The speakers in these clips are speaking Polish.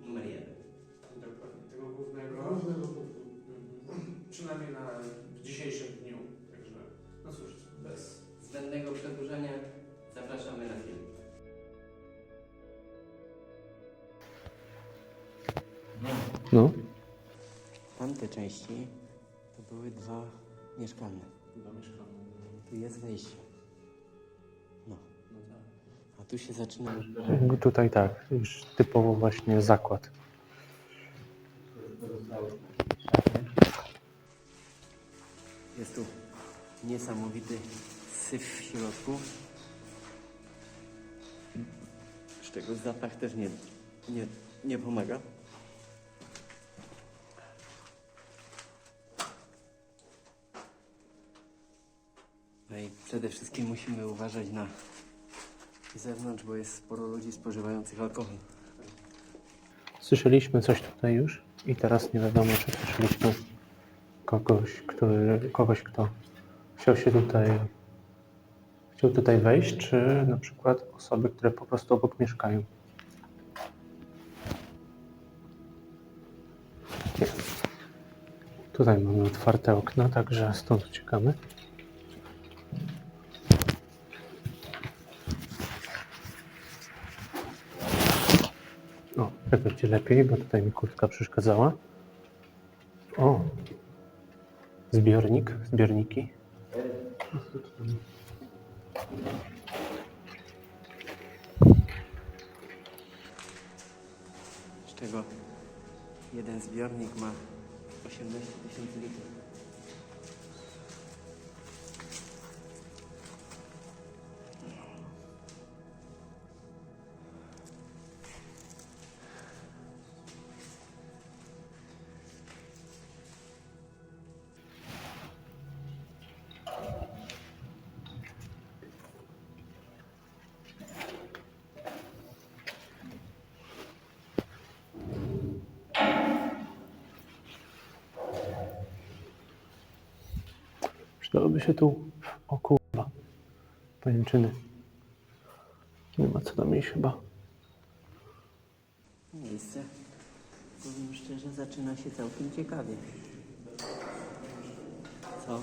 numer jeden. Dokładnie, tego głównego. Punktu. Mhm. Przynajmniej na w dzisiejszym dniu. Także, no cóż, bez. Zbędnego przedłużenia zapraszamy na film. No. Tamte części to były dwa mieszkalne. Chyba mieszkamy. Tu jest wejście, tu się zaczyna Tutaj tak, już typowo właśnie zakład. Jest tu niesamowity syf w środku. Z czego zapach też nie, nie, nie pomaga. No i przede wszystkim musimy uważać na zewnątrz, bo jest sporo ludzi spożywających alkohol. Słyszeliśmy coś tutaj już i teraz nie wiadomo, czy słyszeliśmy kogoś, który, kogoś, kto chciał się tutaj, chciał tutaj wejść, czy na przykład osoby, które po prostu obok mieszkają. Tutaj mamy otwarte okna, także stąd uciekamy. O, tak będzie lepiej, bo tutaj mi kurtka przeszkadzała. O, zbiornik, zbiorniki. Z czego jeden zbiornik ma 18 tysięcy litrów. Przydałoby się tu, o kurwa, pajęczyny. Nie ma co tam iść chyba. Miejsce, powiem szczerze, zaczyna się całkiem ciekawie. Co?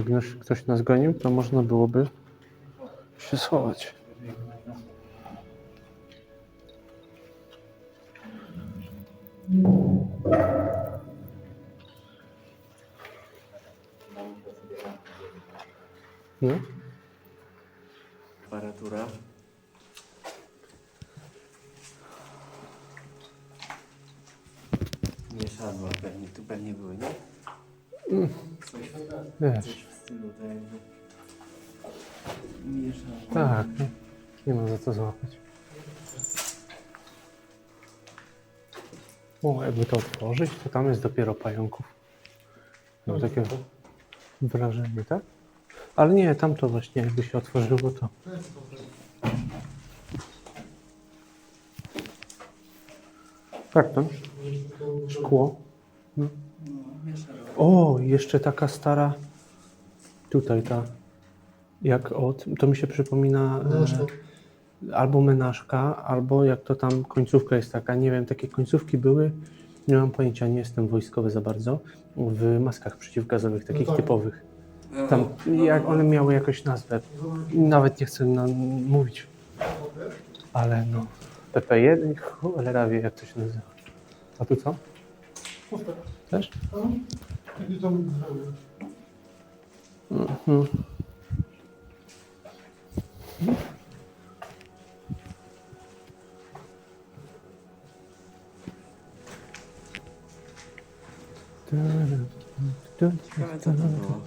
Jakby nas ktoś nas gonił, to można byłoby się schować. No, Aparatura. Mieszadła pewnie, tu pewnie były, nie? Coś, wiesz, nie ma za co złapać. O, jakby to otworzyć, to tam jest dopiero pająków. Mam takie wrażenie, tak? Ale nie, tam to właśnie jakby się otworzyło, to tak, tam szkło. No. O, jeszcze taka stara, tutaj ta, jak od, to mi się przypomina e, albo menażka, albo jak to tam końcówka jest taka, nie wiem, takie końcówki były, nie mam pojęcia, nie jestem wojskowy za bardzo, w maskach przeciwgazowych, takich tak. typowych. Tam, jak one miały jakąś nazwę, nawet nie chcę no, mówić, ale no, PP1, cholera wie jak to się nazywa. A tu co? Też? Mhm. Ciekawe co to było.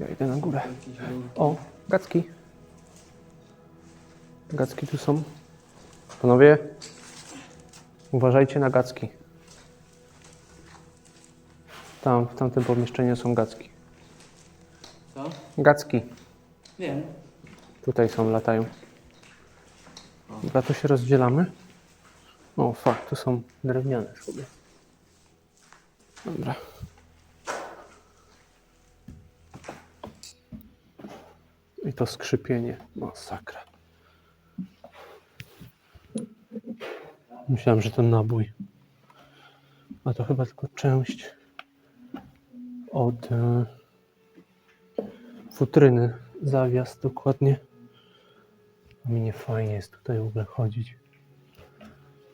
Ja idę na górę. O, gacki. Gacki tu są. Panowie, uważajcie na gacki. Tam, w tamtym pomieszczeniu są gacki. Co? Gacki. Wiem. Tutaj są, latają. To się rozdzielamy. O, fakt, tu są drewniane schody. Dobra. I to skrzypienie. Masakra. Myślałem, że to nabój. A to chyba tylko część od e, futryny. Zawias dokładnie. Mi nie fajnie jest tutaj w ogóle chodzić.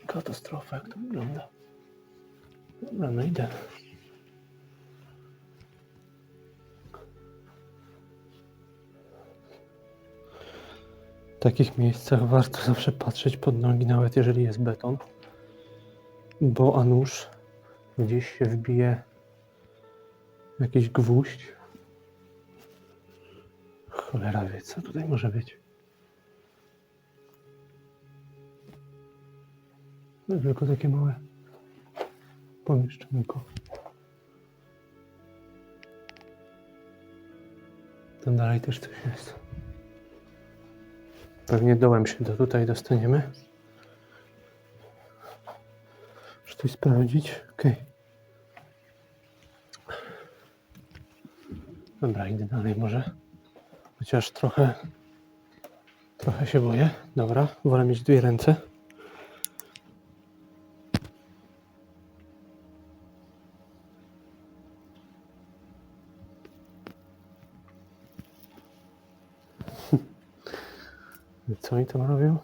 Katastrofa, jak to wygląda. Dobra, no idę. W takich miejscach warto zawsze patrzeć pod nogi, nawet jeżeli jest beton, bo a nuż gdzieś się wbije jakiś gwóźdź. Cholera wie, co tutaj może być. Tylko takie małe pomieszczonko. Tam dalej też coś jest. Pewnie dołem się do tutaj dostaniemy. Muszę coś sprawdzić. Okej. Dobra, idę dalej może. Chociaż trochę, trochę się boję. Dobra, wolę mieć dwie ręce. Co oni tam robią?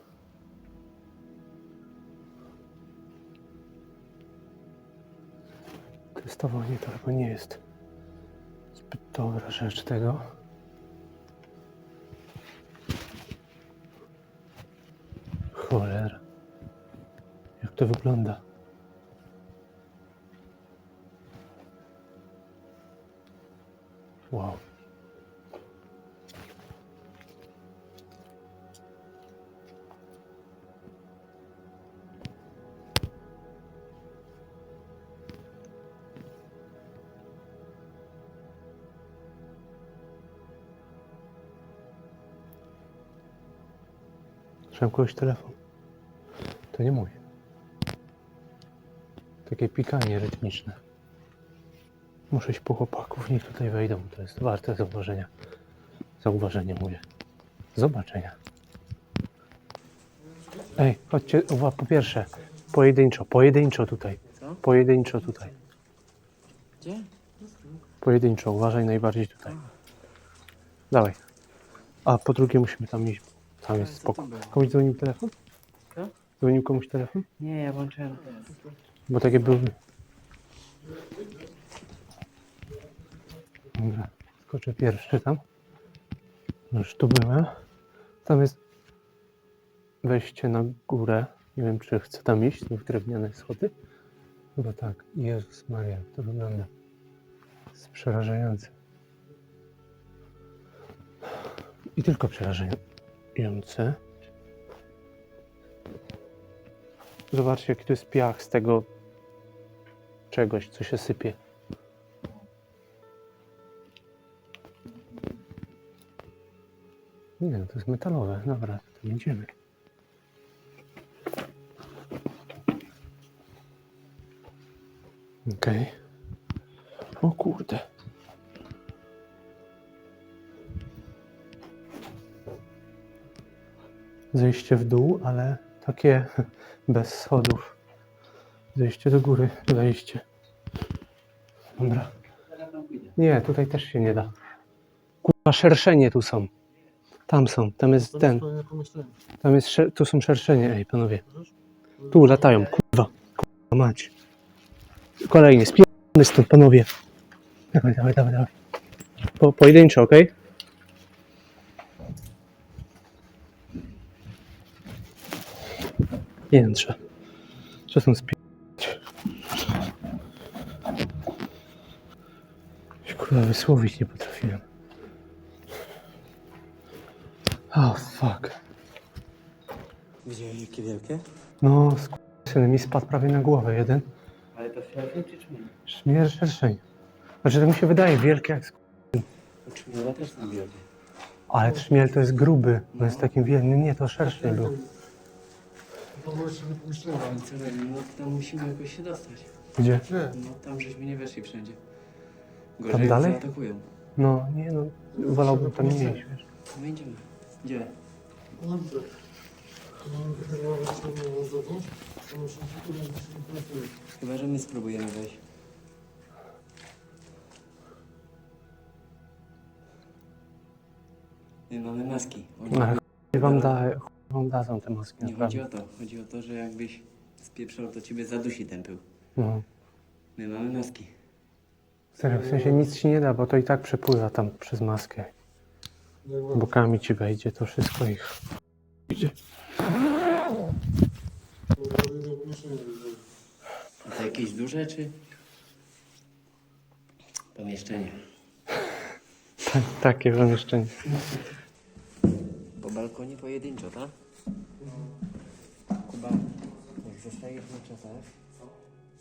Testowanie to chyba nie jest zbyt dobra rzecz tego. Cholera. Jak to wygląda? Wow. Słyszałem kogoś telefon. To nie mój. Takie pikanie rytmiczne. Muszę iść po chłopaków, niech tutaj wejdą. To jest warte zauważenia. Zauważenia mówię. Zobaczenia. Ej, chodźcie, uwa, po pierwsze, pojedynczo, pojedynczo tutaj. Pojedynczo tutaj. Gdzie? Pojedynczo, uważaj najbardziej tutaj. Dawaj. A po drugie musimy tam iść. Tam jest co spoko. tam było? Komuś dzwonił telefon? Co? Dzwonił komuś telefon? Nie, ja włączyłem. Bo takie były. Dobra, skoczę pierwszy tam. Już tu byłem. Tam jest wejście na górę. Nie wiem, czy chcę tam iść, w drewniane schody. Chyba tak. Jezus Maria, jak to wygląda. Jest przerażające. I tylko przerażające. Zobaczcie, jaki to jest piach z tego czegoś, co się sypie. Nie, no to jest metalowe. Dobra, to idziemy. Okej. O Zejście w dół, ale takie bez schodów. Zejście do góry, wejście. Dobra. Nie, tutaj też się nie da. Kurwa, szerszenie tu są. Tam są, tam jest ten. Tam jest, tu są szerszenie, ej panowie. Tu latają, kurwa. Kurwa mać. Kolejnie, spierdolony stąd, panowie. Dawaj, dawaj, dawaj, dawaj. Po, pojedynczo, okej? Są spierdolać? Się, Kurwa, wysłowić nie potrafiłem. Oh, fuck. Gdzie, jakie wielkie? No, syn mi spadł prawie na głowę jeden. Ale to szerszeń czy czmiel? Szmier szerszeń. Znaczy, to mi się wydaje wielkie jak sk- Czmiela też są wielkie. Ale trzmiel to jest gruby. On jest takim wielkim. Nie, to szerszeń był. Było jeszcze nie puszczone. Ale co robimy? No tam musimy jakoś się dostać. Gdzie? Nie. No tam żeśmy nie weszli wszędzie. Tam Gorzej dalej? jak zaatakują. No, nie no. Wolałbym tam nie iść, wiesz. No idziemy. Gdzie? Dobrze. Na zewnątrz. To muszę się pracuje. Chyba, że my spróbujemy wejść. My mamy maski. Oni chuj wam, da, chuj wam dadzą te maski, Nie chodzi naprawdę. o to. Chodzi o to, że jakbyś spieprzał, to ciebie zadusi ten pył. No. My mamy maski. Serio, w sensie nic ci nie da, bo to i tak przepływa tam przez maskę. Bokami ci wejdzie, to wszystko ich idzie. A to jakieś duże, czy? Pomieszczenie. Takie pomieszczenie. Balkonie pojedynczo, tak? Kuba, jak zostajesz na czatach,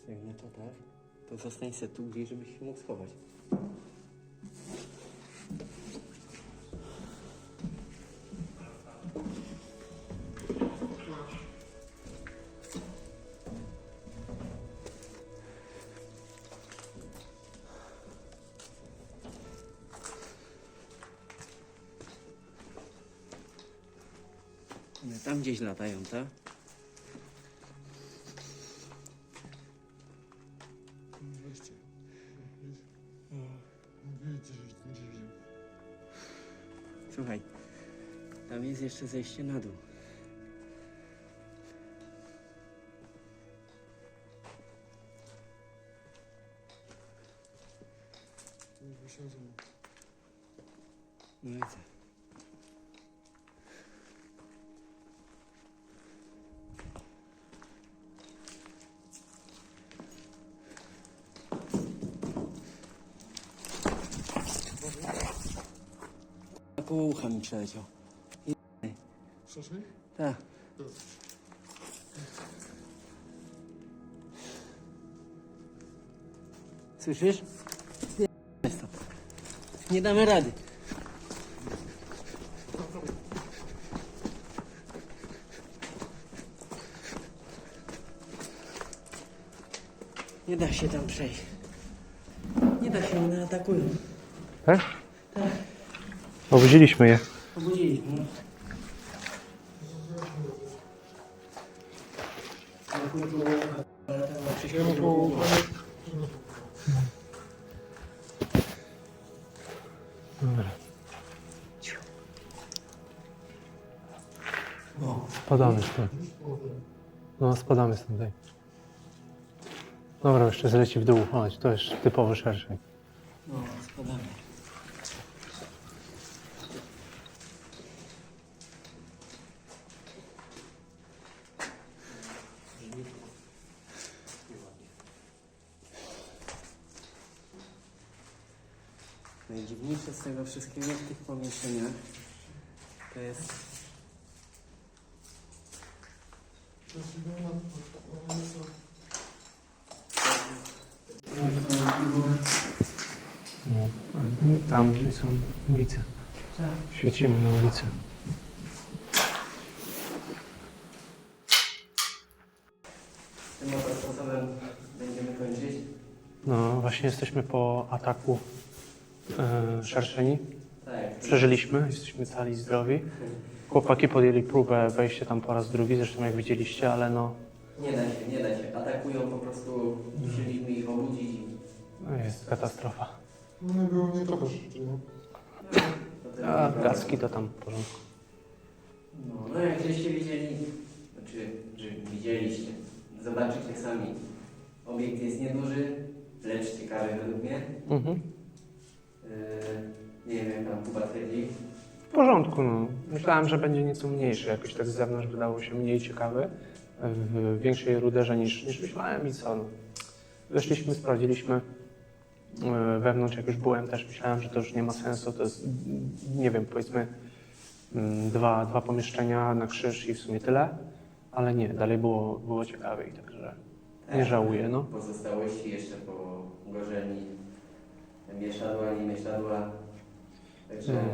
jak na czatach, to zostań se tu gdzieś, żebyś się mógł schować. Gdzieś latają, tak? Słuchaj, tam jest jeszcze zejście na dół. Przeleciał. Wcześniej? Tak. Słyszysz? Nie, damy rady. Nie da się tam przejść. Nie da się, one atakują. Tak? Obudziliśmy je. Spadamy stąd. No, spadamy stąd. daj. Dobra, jeszcze zleci w dół. Chodź, to jest typowy szerszeń. no, spadamy. Z tego wszystkiego w tych pomieszczeniach to jest No. Tam gdzie są ulice. Świecimy na ulicę. tym oto sposobem będziemy kończyć. No, właśnie jesteśmy po ataku e, szerszeni. Tak. Przeżyliśmy, jesteśmy cali zdrowi. Chłopaki podjęli próbę wejścia tam po raz drugi, zresztą jak widzieliście, ale no, Nie da się, nie da się. Atakują po prostu, musieliśmy ich obudzić. i- no jest katastrofa. No nie było nie trochę szybciej. no. to A nie gacki to tam w porządku. No, no jak żeście widzieli, znaczy, że widzieliście, zobaczycie sami. Obiekt jest nieduży, lecz ciekawy według mnie. Mhm. Yy, nie wiem, jak tam Kuba twierdzi. W porządku, no. Myślałem, że będzie nieco mniejszy, jakoś tak z zewnątrz wydało się mniej ciekawy, w większej ruderze niż, niż myślałem i co. No. Weszliśmy, sprawdziliśmy e, wewnątrz, jak już byłem też myślałem, że to już nie ma sensu, to jest, nie wiem, powiedzmy mm, dwa, dwa pomieszczenia na krzyż i w sumie tyle. Ale nie, dalej było, było ciekawiej, także nie żałuję, no. Pozostałości jeszcze po gorzelni mieszadła, nie mieszadła. Także Mm.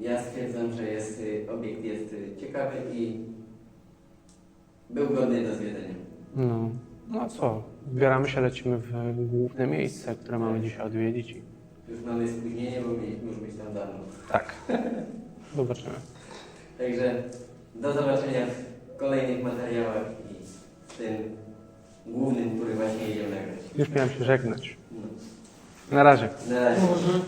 ja stwierdzam, że jest, y, obiekt jest y, ciekawy i był godny do zwiedzenia. No, no co? Zbieramy się, lecimy w główne miejsce, które mamy dzisiaj odwiedzić. i- Już mamy spóźnienie, bo mieliśmy już być tam dawno. Tak. Zobaczymy. Także do zobaczenia w kolejnych materiałach i w tym głównym, który właśnie jedziemy nagrać. Już miałem się żegnać. Na razie. Na razie. Może